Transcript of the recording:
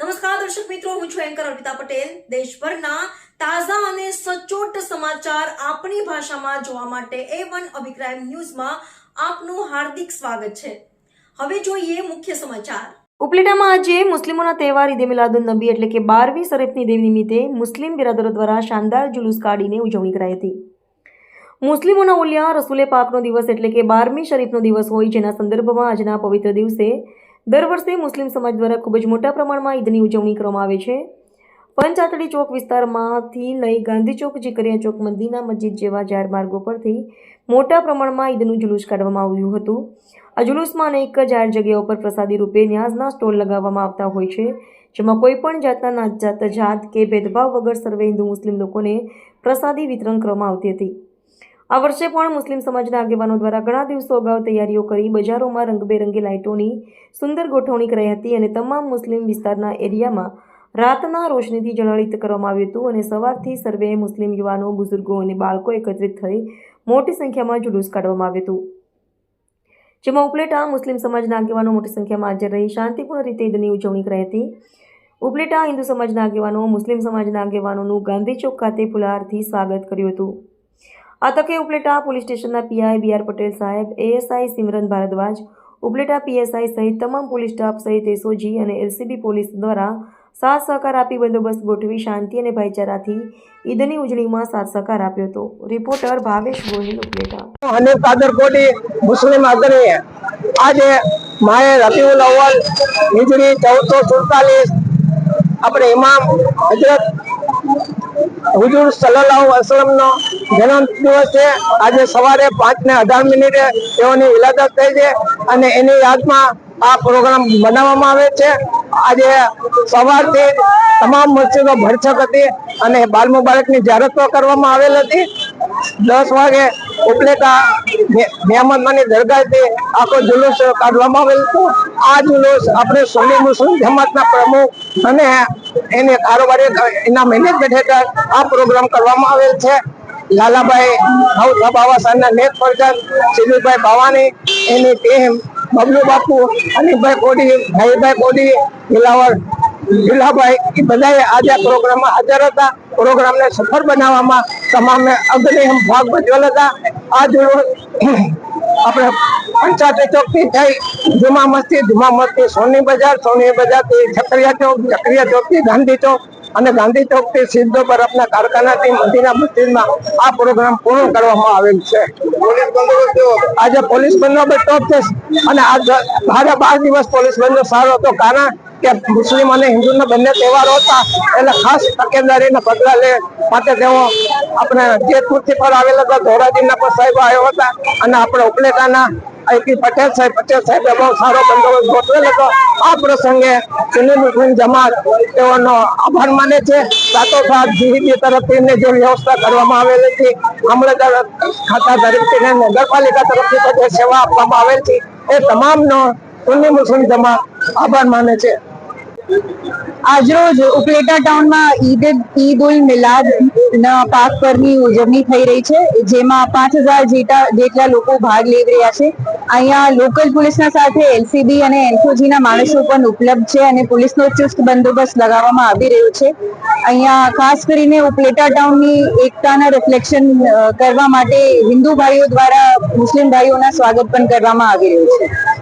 નમસ્કાર, દર્શક મિત્રો, હું છું એન્કર અર્પિતા પટેલ. દેશભરના તાજા અને સચોટ સમાચાર આપણી ભાષામાં જોવા માટે એ વન અભિપ્રાય ન્યૂઝમાં આપનું હાર્દિક સ્વાગત છે. હવે જોઈએ મુખ્ય સમાચાર. ઉપલેટામાં આજે મુસ્લિમોના તહેવાર ઈદે મિલાદુન નબી એટલે કે બારમી શરીફની દેવ નિમિત્તે મુસ્લિમ બિરાદરો દ્વારા શાનદાર જુલુસ કાઢીને ઉજવણી કરાઈ હતી. મુસ્લિમોના ઉલિયા રસુલે પાકનો દિવસ એટલે કે બારમી શરીફનો દિવસ હોય જેના સંદર્ભમાં આજના પવિત્ર દિવસે દર વર્ષે મુસ્લિમ સમાજ દ્વારા ખૂબ જ મોટા પ્રમાણમાં ઈદની ઉજવણી કરવામાં આવે છે. પંચાતળી ચોક વિસ્તારમાંથી લઈ ગાંધી ચોક, જીકરિયા ચોક, મંદિરના મસ્જિદ જેવા જાહેર માર્ગો પરથી મોટા પ્રમાણમાં ઈદનું જુલુસ કાઢવામાં આવ્યું હતું. આ જુલુસમાં અનેક જાહેર જગ્યાઓ પર પ્રસાદી રૂપે ન્યાઝના સ્ટોલ લગાવવામાં આવતા હોય છે, જેમાં કોઈપણ જાતના નાત જાત જાત કે ભેદભાવ વગર સર્વે હિન્દુ મુસ્લિમ લોકોને પ્રસાદી વિતરણ કરવામાં આવતી હતી. આ વર્ષે પણ મુસ્લિમ સમાજના આગેવાનો દ્વારા ઘણા દિવસો અગાઉ તૈયારીઓ કરી બજારોમાં રંગબેરંગી લાઇટોની સુંદર ગોઠવણી કરાઈ હતી અને તમામ મુસ્લિમ વિસ્તારના એરિયામાં રાતના રોશનીથી જળહળિત કરવામાં આવ્યું હતું અને સવારથી સર્વે મુસ્લિમ યુવાનો, બુઝુર્ગો અને બાળકો એકત્રિત થઈ મોટી સંખ્યામાં જુલુસ કાઢવામાં આવ્યું હતું. જેમાં ઉપલેટા મુસ્લિમ સમાજના આગેવાનો મોટી સંખ્યામાં હાજર રહી શાંતિપૂર્ણ રીતે ઈદની ઉજવણી કરાઈ હતી. ઉપલેટા હિન્દુ સમાજના આગેવાનો, મુસ્લિમ સમાજના આગેવાનોનું ગાંધી ચોક ખાતે ફુલહારથી સ્વાગત કર્યું હતું. આ ઉપલેટા પોલીસ સ્ટેશનના પીઆઈ બી આર પટેલ સાહેબ, એએસઆઈ સિમરન ભારદ્વાજ, ઉપલેટા પીએસઆઈ સહિત તમામ પોલીસ સ્ટાફ સહિત એસઓજી અને એલસીબી પોલીસ દ્વારા સાથ સહકાર આપી બંદોબસ્ત ગોઠવી શાંતિ અને ભાઈચારાથી ઈદની ઉજવણીમાં સાથ સહકાર આપ્યો હતો. રિપોર્ટર ભાવેશ ગોહિલ, ઉપલેટા. અને કાદર મુસ્લિમ અગ્રણી આજે માએ રબીઉલ અવ્વલ હિજરી ચૌદસો સુડતાલીસ, આપણે ઇમામ હજરત હુજુર સલ્લલ્લાહુ વસલમનો જન્મ દિવસ છે. આજે સવારે પાંચ ને અઢાર મિનિટે તેઓની વિલાદત થઈ છે અને એની યાદમાં આ પ્રોગ્રામ બનાવવામાં આવે છે. આજે સવારથી તમામ મસ્જિદો ભરછક હતી અને બાલ મુબારકની જાહેરાતો કરવામાં આવેલ હતી. દસ વાગે ઉપલેટા નિયામતમાંની તે આખો જુલુસ કાઢવામાં આવેલ હતો. આ જુલુસ આપણે સુન્ની મુસ્લિમ જમાતના પ્રમુખ અને એને કારોબારી એના મેનેજમેન્ટ હેઠળ આ પ્રોગ્રામ કરવામાં આવેલ છે. લાલાભાઈ ભાઉ બાવાસાના નેત પ્રધાન સિદ્ધુભાઈ ભાવાની, એની ટીમ, બબલુ બાપુ અનિભાઈ કોડી, ભાઈભાઈ કોડી દિલાવર દિલાભાઈ એ બધાએ આજે પ્રોગ્રામમાં હાજર હતા. પ્રોગ્રામને સફળ બનાવવામાં તમામે અગ્નિ ભાગ ભજવેલ હતા. આ જુલુસ આપણે પંચાયત ચોકથી થઈ જુમા મસ્તી જુમા મસ્તી સોની બજાર સોની બજારથી ચક્રિયા ચોક ચક્રિયા ચોકથી ગાંધી ચોક અને ગાંધી ચોકથી સિદ્ધો બરફના કારખાનાથી મંદિરના મસ્જિદમાં આ પ્રોગ્રામ પૂર્ણ કરવામાં આવેલ છે. આજે પોલીસ બંદોબસ્ત ટોપ છે. અને આ બાર દિવસ પોલીસ બંદોબસ્ત સારો હતો. કારણ કે મુસ્લિમ અને હિન્દુના બંને તહેવારો હતા. એટલે ખાસ તકેદારીના પગલા લે માટે તેઓ આપણે જેતપુરથી પર આવેલા હતા, ધોરાજીના પર સાહેબ આવ્યા હતા. અને આપણે ઉપલેટાના આઈપી પટેલ સાહેબ, પટેલ સાહેબે બહુ સારો બંદોબસ્ત ગોઠવેલ હતો. આ પ્રસંગે મુસ્લિમ જમાત તેઓનો આભાર માને છે. સાથોસાથ જીવીબી તરફથી એમને જે વ્યવસ્થા કરવામાં આવેલી હતી અમરેદાર ખાતા તરફથી નગરપાલિકા તરફથી જે સેવા આપવામાં આવેલ છે, એ તમામનો સુન્ની મુસ્લિમ જમાત આભાર માને છે. આજરોજ ઉપલેટા ટાઉનમાં ઈદ ઈદ ઉલ મિલાદ ના પાક પરની ઉજવણી થઈ રહી છે, જેમાં પાંચ હજાર જેટલા જેટલા લોકો ભાગ લઈ રહ્યા છે. અહીંયા લોકલ પોલીસના સાથે એલસીબી અને એનફોજી ના માણસો પણ ઉપલબ્ધ છે અને પોલીસનો ચુસ્ત બંદોબસ્ત લગાવવામાં આવી રહ્યો છે. અહીંયા ખાસ કરીને ઉપલેટા ટાઉનની એકતાના રિફ્લેક્શન કરવા માટે હિન્દુ ભાઈઓ દ્વારા મુસ્લિમ ભાઈઓના સ્વાગત પણ કરવામાં આવી રહ્યું છે.